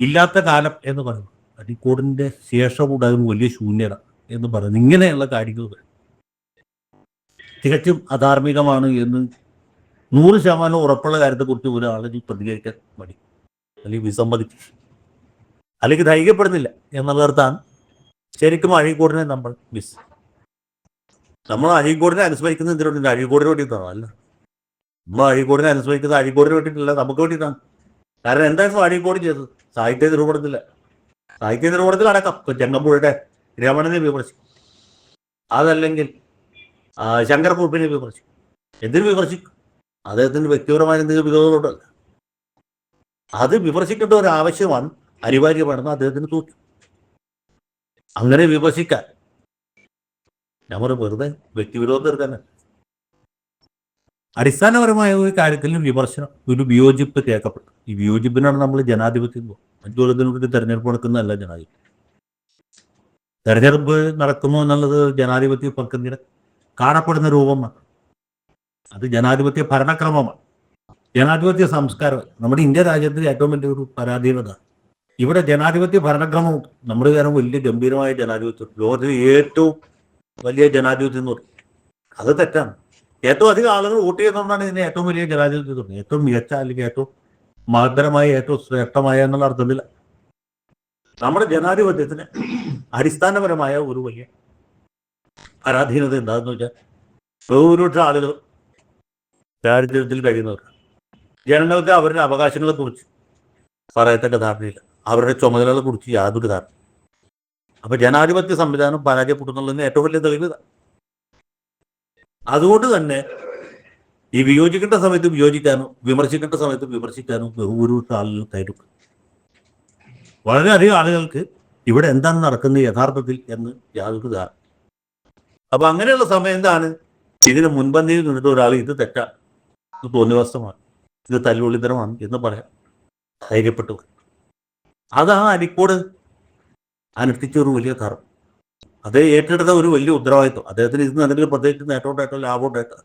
Speaker 1: ഇല്ലാത്ത കാലം എന്ന് പറയുന്നു അഴീക്കോടിന്റെ ശേഷം ഉണ്ടാകുന്ന വലിയ ശൂന്യത എന്ന് പറയുന്നത് ഇങ്ങനെയുള്ള കാര്യങ്ങൾ. തികച്ചും അധാർമികമാണ് എന്ന് നൂറ് ശതമാനം ഉറപ്പുള്ള കാര്യത്തെ കാര്യത്തെക്കുറിച്ച് ഒരാളിന് പ്രതികരിക്കാൻ മടി. അല്ലെങ്കിൽ വിസമ്മതിച്ചു അല്ലെങ്കിൽ ധൈര്യപ്പെടുന്നില്ല എന്നുള്ളിടത്താണ് ശരിക്കും അഴീക്കോടിനെ നമ്മൾ മിസ് നമ്മൾ അഴീക്കോടിനെ അനുസ്മരിക്കുന്നത് എന്തിനു വേണ്ടി അഴീക്കോടിന് വേണ്ടിയിട്ടാണ് അല്ല. നമ്മൾ അഴീക്കോടിനെ അനുസ്മരിക്കുന്നത് അഴീക്കോടിന് വേണ്ടിയിട്ടല്ല നമുക്ക് വേണ്ടിയിട്ടാണ്. കാരണം എന്തായിരുന്നു അഴീക്കോട് ചെയ്തത്? സാഹിത്യ നിരൂപണത്തില്ല സാഹിത്യ നിരൂപണത്തിൽ അടക്കം. ചെങ്ങമ്പുഴയുടെ രമണനെ വിമർശിക്കും. അതല്ലെങ്കിൽ ശങ്കർ കുറുപ്പിനെ വിമർശിക്കും. എന്തിനു വിമർശിക്കും? അദ്ദേഹത്തിന്റെ വ്യക്തിപരമായ എന്തെങ്കിലും വിരോധമുണ്ടല്ല അത് വിമർശിക്കേണ്ട ഒരു ആവശ്യമാണ് അനിവാര്യമാണെന്ന് അദ്ദേഹത്തിന് തോന്നി. അങ്ങനെ വിമർശിക്കാൻ നമ്മൾ വെറുതെ വ്യക്തിവിരോധം തന്നെ. അടിസ്ഥാനപരമായ ഒരു കാര്യത്തിൽ വിമർശനം ഒരു വിയോജിപ്പ് കേൾക്കപ്പെട്ടു ഈ വിയോജിപ്പിനാണ് നമ്മൾ ജനാധിപത്യം അഞ്ചു കൊല്ലത്തിനുള്ളിൽ തെരഞ്ഞെടുപ്പ് നടക്കുന്നതല്ല ജനാധിപത്യം. തെരഞ്ഞെടുപ്പ് നടക്കുന്നു എന്നുള്ളത് ജനാധിപത്യ പക്കത്തിന് കാണപ്പെടുന്ന രൂപമാണ്. അത് ജനാധിപത്യ ഭരണക്രമമാണ്. ജനാധിപത്യ സംസ്കാരം നമ്മുടെ ഇന്ത്യ രാജ്യത്തിന്റെ ഏറ്റവും വലിയ ഒരു പരാധീനത. ഇവിടെ ജനാധിപത്യ ഭരണക്രമം നമ്മുടെ കാരണം വലിയ ഗംഭീരമായ ജനാധിപത്യം. ലോകത്തിലെ ഏറ്റവും വലിയ ജനാധിപത്യം എന്ന് പറയും. അത് തെറ്റാണ്. ഏറ്റവും അധികം ആളുകൾ വോട്ട് ചെയ്യുന്നതുകൊണ്ടാണ് ഇതിന് ഏറ്റവും വലിയ ജനാധിപത്യം തോന്നുന്നത് ഏറ്റവും മികച്ച അല്ലെങ്കിൽ ഏറ്റവും മഹത്തരമായ ഏറ്റവും ശ്രേഷ്ഠമായ എന്നുള്ള അർത്ഥത്തിൽ നമ്മുടെ ജനാധിപത്യത്തിന് അടിസ്ഥാനപരമായ ഒരു വലിയ പരാധീനത എന്താണെന്ന് വെച്ചാൽ ബഹുഭൂരിപക്ഷ ആളുകൾ ദാരിദ്ര്യത്തിൽ കഴിയുന്നവർ ജനങ്ങൾക്ക് അവരുടെ അവകാശങ്ങളെ കുറിച്ച് പറയത്തക്ക ധാരണയില്ല. അവരുടെ ചുമതലകളെ കുറിച്ച് യാതൊരു ധാരണ അപ്പൊ ജനാധിപത്യ സംവിധാനം പരാജയപ്പെടുന്നുള്ളതിന് ഏറ്റവും വലിയ തെളിവ്. അതുകൊണ്ട് തന്നെ ഈ വിയോജിക്കേണ്ട സമയത്ത് വിയോജിക്കാനും വിമർശിക്കേണ്ട സമയത്ത് വിമർശിക്കാനും ബഹുഭൂരിപക്ഷ ആളുകൾ കയറും വളരെയധികം ആളുകൾക്ക് ഇവിടെ എന്താണ് നടക്കുന്നത് യഥാർത്ഥത്തിൽ എന്ന് യാതൊരു ധാരണ അപ്പൊ അങ്ങനെയുള്ള സമയം എന്താണ് ഇതിന് മുൻപന്തിയിൽ നിന്നിട്ട് ഒരാൾ ഇത് തെറ്റാ ഇത് തോന്നിവാസമാണ് ഇത് തല്ലുള്ളിതരമാണ് എന്ന് പറയാം ധൈര്യപ്പെട്ടു. അതാ അരിക്കോട് അനുഷ്ഠിച്ച ഒരു വലിയ കർമ്മം. അത് ഏറ്റെടുത്ത ഒരു വലിയ ഉത്തരവാദിത്വം. അദ്ദേഹത്തിന് ഇത് എന്തെങ്കിലും പ്രത്യേകിച്ച് നേട്ടോട്ടായിട്ടോ ലാഭോട്ടായിട്ടോ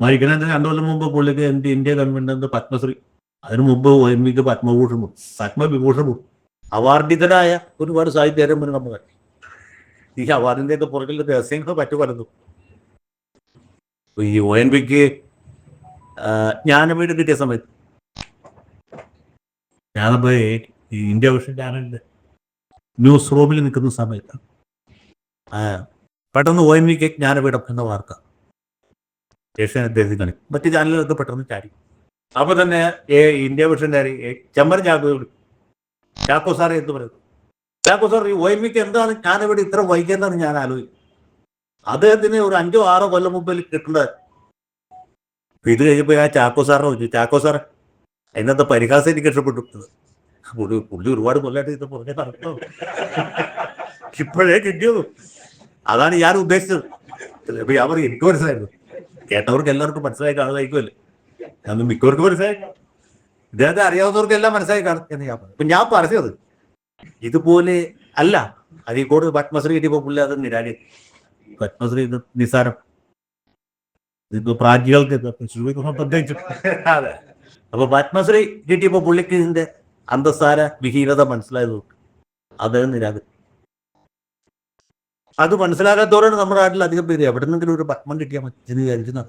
Speaker 1: മരിക്കണതിന് രണ്ടു കൊല്ലം മുമ്പ് പുള്ളിക്ക് ഇന്ത്യ ഇന്ത്യ ഗവൺമെന്റ് പത്മശ്രീ. അതിനു മുമ്പ് എനിക്ക് വിക്ക് കൊടുത്തു. അവാർഡിതരായ ഒരുപാട് സാഹിത്യകാരന്മാർ നമ്മൾ കണ്ടു. ഈ അവാർഡിന്റെ ഒക്കെ പുറകിൽ രഹസ്യങ്ങൾ പറ്റു പലതും. ഈ ഒ എൻ പിക്ക് ജ്ഞാനപീഠ കിട്ടിയ സമയത്ത്. ഞാനപ്പോ ഇന്ത്യ വിഷൻ ചാനലിന്റെ ന്യൂസ് റൂമിൽ നിൽക്കുന്ന സമയത്ത് പെട്ടെന്ന് O M V K Jnanpith എന്ന വാർത്ത ഏഷ്യാനെറ്റ് ദേശങ്ങളിൽ മറ്റു ചാനലുകളൊക്കെ പെട്ടെന്ന് ചാടി. അപ്പൊ തന്നെ ഇന്ത്യ വിഷന്റെ ചെമ്മർ ചാക്കോ. ചാക്കോ സാറെ എന്ത് പറയുന്നു? ചാക്കോ സാർ ഈ ഒ എം വിക്ക് എന്താണ്? ജ്ഞാനപീഠം ഇത്ര വൈകിയെന്നാണ് ഞാൻ ആലോചിക്കുന്നത് അദ്ദേഹത്തിന് ഒരു അഞ്ചോ ആറോ കൊല്ലം മുമ്പിൽ കിട്ടേണ്ട ഇത് കഴിഞ്ഞപ്പോ ഞാൻ ചാക്കോ സാറിനെ ചോദിച്ചു ചാക്കോ സാർ ഇന്നത്തെ പരിഹാസം എനിക്ക് ഇഷ്ടപ്പെട്ടു പുള്ളി പുള്ളി ഒരുപാട് കൊല്ലായിട്ട് ഇത് പറഞ്ഞ നടത്തോ ഇപ്പോഴേ കിട്ടിയതും. അതാണ് ഞാൻ ഉദ്ദേശിച്ചത്. അപ്പൊ ഞാൻ പറയും എനിക്ക് മനസ്സിലായിരുന്നു. കേട്ടവർക്ക് എല്ലാവർക്കും മനസ്സിലായി കാണുന്നതായിരിക്കുമല്ലേ? ഞാൻ മിക്കവർക്ക് മനസ്സിലായി. ഇദ്ദേഹത്തെ അറിയാവുന്നവർക്ക് എല്ലാം മനസ്സിലായി കാണും എന്ന് ഞാൻ പറഞ്ഞു. ഞാൻ പറഞ്ഞത് ഇതുപോലെ അല്ല അരീക്കോട് പത്മശ്രീ കിട്ടിയപ്പോ പുള്ളി അത് നിരാലി. പത്മശ്രീ ഇത് നിസാരം ഇതിപ്പോ പ്രാജികൾക്ക് പ്രത്യേകിച്ച്. അതെ. അപ്പൊ പത്മശ്രീ കിട്ടിയപ്പോ പുള്ളിക്ക് ഇതിന്റെ അന്തസ്സാര വിഹീനത മനസ്സിലായത് അദ്ദേഹം നിരാകരി. അത് മനസ്സിലാകാത്തവരാണ് നമ്മുടെ നാട്ടിൽ അധികം പേര്. എവിടെ നിന്നെങ്കിലും ഒരു പത്മം കിട്ടിയാൽ മതി. എന്ന് വിചാരിക്കുന്ന.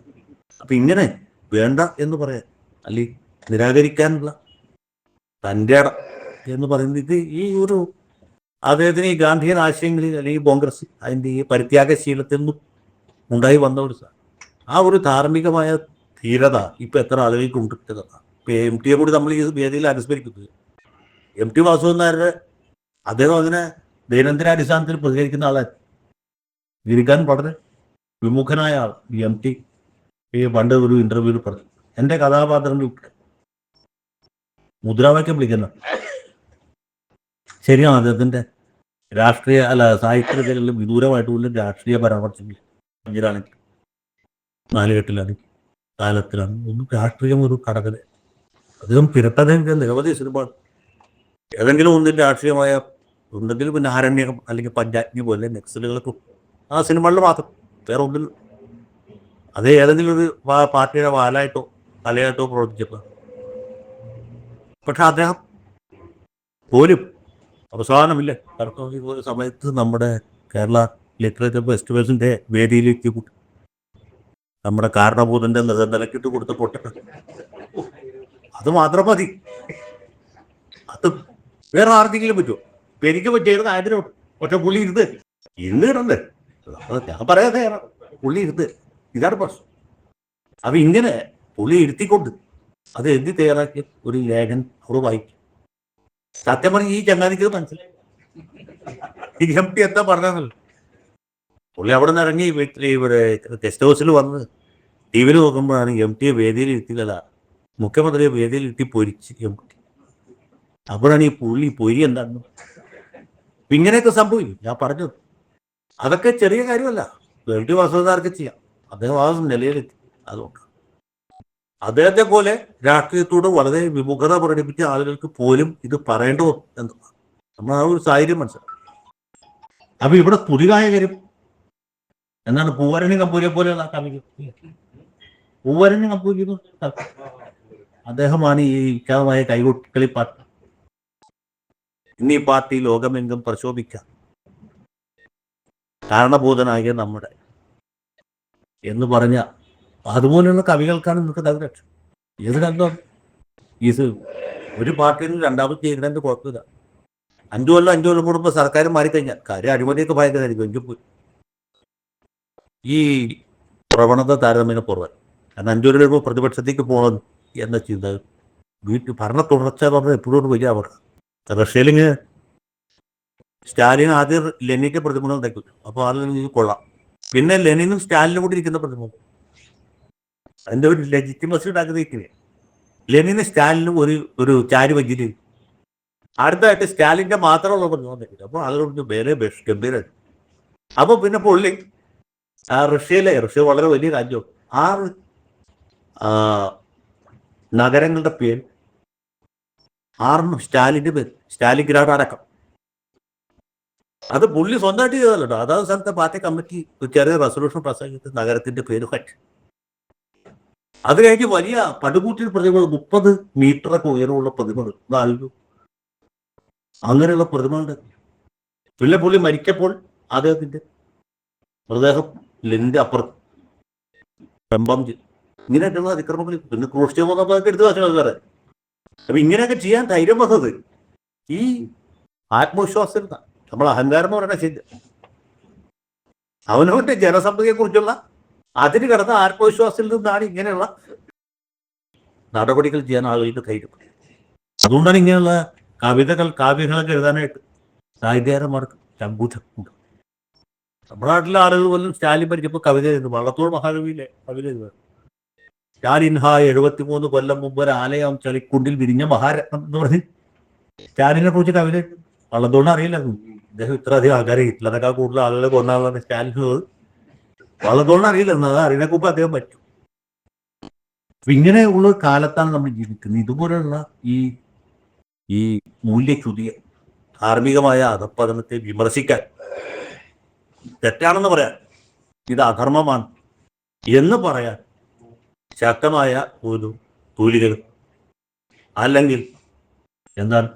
Speaker 1: അപ്പൊ ഇങ്ങനെ വേണ്ട എന്ന് പറയാൻ അല്ലെങ്കിൽ നിരാകരിക്കാനുള്ള തന്റെ അട എന്ന് പറയുന്നത് ഇത് ഈ ഒരു അദ്ദേഹത്തിന് ഈ ഗാന്ധിയൻ ആശയങ്ങളിൽ അല്ലെങ്കിൽ കോൺഗ്രസ് അതിന്റെ ഈ പരിത്യാഗശീലത്തിൽ നിന്നും ഉണ്ടായി വന്ന ഒരു ആ ഒരു ധാർമ്മികമായ ധീരത ഇപ്പൊ എത്ര ആളുകൾക്ക് ഉണ്ട് എന്നതാണ്. ഇപ്പൊ എം ടിയെ കൂടി നമ്മൾ ഈ വേദിയിൽ അനുസ്മരിക്കുന്നത്. എം ടി വാസുദേവൻ നായരുടെ അദ്ദേഹം അങ്ങനെ ദൈനംദിനാടിസ്ഥാനത്തിൽ പ്രതികരിക്കുന്ന ആളാണ് ഇരിക്കാൻ വളരെ വിമുഖനായ ആൾ ഈ എം ടി ഈ പണ്ട് ഒരു ഇന്റർവ്യൂവിൽ പറഞ്ഞു. എന്റെ കഥാപാത്രങ്ങൾ മുദ്രാവാക്യം വിളിക്കുന്ന. ശരിയാണ് അദ്ദേഹത്തിന്റെ രാഷ്ട്രീയ അല്ല സാഹിത്യത്തിലും വിദൂരമായിട്ട് പോലും രാഷ്ട്രീയ പരാമർശങ്ങൾ അഞ്ചിലാണെങ്കിൽ നാലുകെട്ടിലാണെങ്കിൽ കാലത്തിലാണ്. ഒന്നും രാഷ്ട്രീയം ഒരു കടകല അദ്ദേഹം പിരട്ടതെങ്കിൽ നിരവധി സിനിമ ഏതെങ്കിലും ഒന്നിന്റെ രാഷ്ട്രീയമായ ഉണ്ടെങ്കിൽ പിന്നെ ആരണ്യം അല്ലെങ്കിൽ പഞ്ചാഗ്നി പോലെ നെക്സലുകളൊക്കെ ആ സിനിമകളിൽ മാത്രം വേറെ ഒന്നിൽ അത് ഏതെങ്കിലും ഒരു പാർട്ടിയുടെ വാലായിട്ടോ തലയായിട്ടോ പ്രവർത്തിച്ചപ്പോൾ. പക്ഷെ അദ്ദേഹം പോലും അവസാനമില്ല കാരണം ഈ സമയത്ത് നമ്മുടെ കേരള ലിറ്ററേച്ചർ ഫെസ്റ്റിവൽസിന്റെ വേദിയിലേക്ക് കൂട്ടി. നമ്മുടെ കാരണഭൂതന്റെ നിലനിലക്കിട്ട് കൊടുത്ത പൊട്ട അത് മാത്രം മതി. അത് വേറെ ആർക്കെങ്കിലും പറ്റുമോ എനിക്ക് പറ്റിയത് ആഗ്രഹം ഒറ്റ പുള്ളി ഇരുന്ന്. ഇന്ന് കിടന്ന്. ഞാൻ പറയാതെ പുള്ളി ഇരുന്ന്. ഇതാണ് പ്രശ്നം. അപ്പൊ ഇങ്ങനെ പുള്ളി ഇരുത്തിക്കൊണ്ട് അത് എന്തി തയ്യാറാക്കിയ? ഒരു ലേഖൻ അവിടെ വായിക്കും. സത്യം പറഞ്ഞ ഈ ചങ്ങാതിക്ക് മനസ്സിലായി. എം പി എന്താ പറഞ്ഞതല്ല പുള്ളി അവിടെ നിന്ന് ഇറങ്ങി വീട്ടിൽ ഇവിടെ ഗസ്റ്റ് ഹൗസിൽ വന്ന് ടി വിയിൽ നോക്കുമ്പോഴാണ് എം ടിയെ വേദിയിൽ ഇരുത്തിയതല്ല. മുഖ്യമന്ത്രിയെ വേദിയിൽ ഇരുത്തി പൊരിച്ച് എം ടി അപ്പോഴാണ് ഈ പുള്ളി പൊരി എന്താണെന്ന് ഇങ്ങനെയൊക്കെ സംഭവിക്കും. ഞാൻ പറഞ്ഞു അതൊക്കെ ചെറിയ കാര്യമല്ല. എം വാസുദാർക്ക് ചെയ്യാം. അദ്ദേഹം ആ നിലയിലെത്തി. അതുകൊണ്ട് അദ്ദേഹത്തെ പോലെ രാഷ്ട്രീയത്തോട് വളരെ വിമുഖത പ്രകടിപ്പിച്ച ആളുകൾക്ക് പോലും ഇത് പറയേണ്ടോ എന്ന്. നമ്മൾ ആ ഒരു സാഹചര്യം മനസ്സിലാക്കും. അപ്പൊ ഇവിടെ കാര്യം എന്നാണ് പൂവരണി കമ്പൂരിയെ ആ കവികൾ. പൂവരണി കമ്പൂരി. അദ്ദേഹമാണ് ഈ വിഖ്യാതമായ കൈകൊട്ടിക്കളി പാട്ട്. ഇന്ന് പാർട്ടി ലോകമെങ്കും പ്രശോഭിക്കാം. കാരണഭൂതനായ നമ്മുടെ എന്ന് പറഞ്ഞ അതുപോലെയുള്ള കവികൾക്കാണ് ഇന്നത്തെ കവി ഇത് രംഗം ഇത് ഒരു പാർട്ടിയിൽ നിന്ന് രണ്ടാമത് ചെയ്യുന്നതിന്റെ കുഴപ്പമില്ല. അഞ്ചു കൊല്ലം അഞ്ചു കൊല്ലം കൂടുമ്പോൾ സർക്കാർ മാറിക്കഴിഞ്ഞാൽ കാര്യം അഴിമതിയൊക്കെ ഭയങ്കരമായിരിക്കും. എങ്കിൽ പോയി. ഈ പ്രവണത താരതമ്യേന കുറവ് കാരണം അഞ്ചു കൊല്ലം പ്രതിപക്ഷത്തേക്ക് പോകണം എന്ന ചിന്ത വീട്ടിൽ ഭരണ തുടർച്ച എന്ന് പറഞ്ഞാൽ എപ്പോഴും വലിയ അപകടം റഷ്യയിലിങ് സ്റ്റാലിൻ ആദ്യം ലെനിക്ക് പ്രതിമകൾ ഉണ്ടാക്കി അപ്പോൾ ആളുകൾ കൊള്ളാം. പിന്നെ ലെനിനും സ്റ്റാലിനും കൂടി ഇരിക്കുന്ന പ്രതിമ അതിന്റെ ഒരു ലെജിറ്റിമസി ഉണ്ടാക്കുന്നത് ലെനിന് സ്റ്റാലിനും ഒരു ഒരു ചാരി വഞ്ചിരി അടുത്തായിട്ട് സ്റ്റാലിന്റെ മാത്രമുള്ള പ്രതിമ ഉണ്ടാക്കി അപ്പോൾ വേറെ ബെസ്റ്റ് ഗംഭീരമായിട്ട് അപ്പൊ പിന്നെ പുള്ളി ആ റഷ്യയിലെ റഷ്യ വളരെ വലിയ ആറ് ആ, നഗരങ്ങളുടെ പേര് ആറെണ്ണം സ്റ്റാലിന്റെ പേര്. സ്റ്റാലിൻ ഗ്രാഡ് അടക്കം അത് പുള്ളി സ്വന്തമായിട്ട് ചെയ്തല്ലോ അതാത് സ്ഥലത്തെ പാർട്ടി കമ്മിറ്റി ചെറിയ റെസൊല്യൂഷൻ പ്രസംഗിച്ച് നഗരത്തിന്റെ പേര് കക്ഷി അത് കഴിഞ്ഞ് വലിയ പടുകൂട്ടിൽ പ്രതിമകൾ മുപ്പത് മീറ്ററൊക്കെ ഉയരമുള്ള പ്രതിമകൾ നാലു അങ്ങനെയുള്ള പ്രതിമകളുടെ പിന്നെ പുള്ളി മരിക്കപ്പോൾ അദ്ദേഹത്തിന്റെ മൃതദേഹം ലിന്റെ അപ്പുറത്ത് പെമ്പം ചെയ്തു ഇങ്ങനെയൊക്കെയുള്ള അതിക്രമങ്ങൾ പിന്നെ ക്രൂഷ്യമൊക്കെ എടുത്ത് വെച്ചാൽ വേറെ. അപ്പൊ ഇങ്ങനെയൊക്കെ ചെയ്യാൻ ധൈര്യം വന്നത് ഈ ആത്മവിശ്വാസം നമ്മൾ അഹങ്കാരം എന്ന് പറയുന്നത് ശരി. അവനവന്റെ ജനസമ്മതിയെക്കുറിച്ചുള്ള അതിന് കിടന്ന ആത്മവിശ്വാസത്തിൽ നിന്നാണ് ഇങ്ങനെയുള്ള നടപടികൾ ചെയ്യാൻ ആളുകൾക്ക് ധൈര്യം അതുകൊണ്ടാണ് ഇങ്ങനെയുള്ള കവിതകൾ കാവ്യങ്ങളൊക്കെ എഴുതാനായിട്ട് സാഹിത്യകാരന്മാർക്ക് ഉണ്ട് നമ്മുടെ നാട്ടിലെ ആളുകൾ പോലും സ്റ്റാലിൻ ഭരിച്ചപ്പോൾ കവിത എഴുതുന്നു. വള്ളത്തോട് മഹാകവിയിലെ കവിത എഴുതുക സ്റ്റാലിൻ ഹാ എഴുപത്തിമൂന്ന് കൊല്ലം മുമ്പ് ഒരു ആലയം ചളിക്കുണ്ടിൽ വിരിഞ്ഞ മഹാരത്നം എന്ന് പറഞ്ഞ് സ്റ്റാലിനെ കുറിച്ചിട്ട് അവർ വളർന്നുകൊണ്ട് അറിയില്ല. അദ്ദേഹം ഇത്ര അധികം ആൾക്കാരെ ഹിറ്റ്ലറിനേക്കാൾ കൂടുതൽ ആളുകളെ കൊന്നാളാണ് സ്റ്റാലിൻ വളർന്നുകൊണ്ട് അറിയില്ല. എന്നത് അറിയുന്ന കുപ്പ് അദ്ദേഹം പറ്റും. ഇങ്ങനെ ഉള്ള കാലത്താണ് നമ്മൾ ജീവിക്കുന്നത്. ഇതുപോലുള്ള ഈ ഈ മൂല്യച്യുതിയെ ധാർമ്മികമായ അധപ്പതനത്തെ വിമർശിക്കാൻ തെറ്റാണെന്ന് പറയാൻ ഇത് അധർമ്മമാണ് എന്ന് പറയാൻ ശക്തമായ ഒരു തൂലികൾ അല്ലെങ്കിൽ എന്താണ്?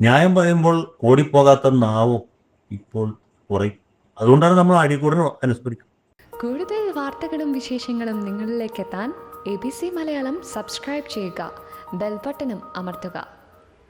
Speaker 1: ന്യായം പറയുമ്പോൾ ഓടിപ്പോകാത്ത നാവും ഇപ്പോൾ കുറയും. അതുകൊണ്ടാണ് നമ്മൾ അടിക്കൂടനെ അനുസ്മരിക്കുന്നത്.
Speaker 2: കൂടുതൽ വാർത്തകളും വിശേഷങ്ങളും നിങ്ങളിലേക്ക് എത്താൻ A B C Malayalam subscribe ചെയ്യുക. ബെൽബട്ടനും അമർത്തുക.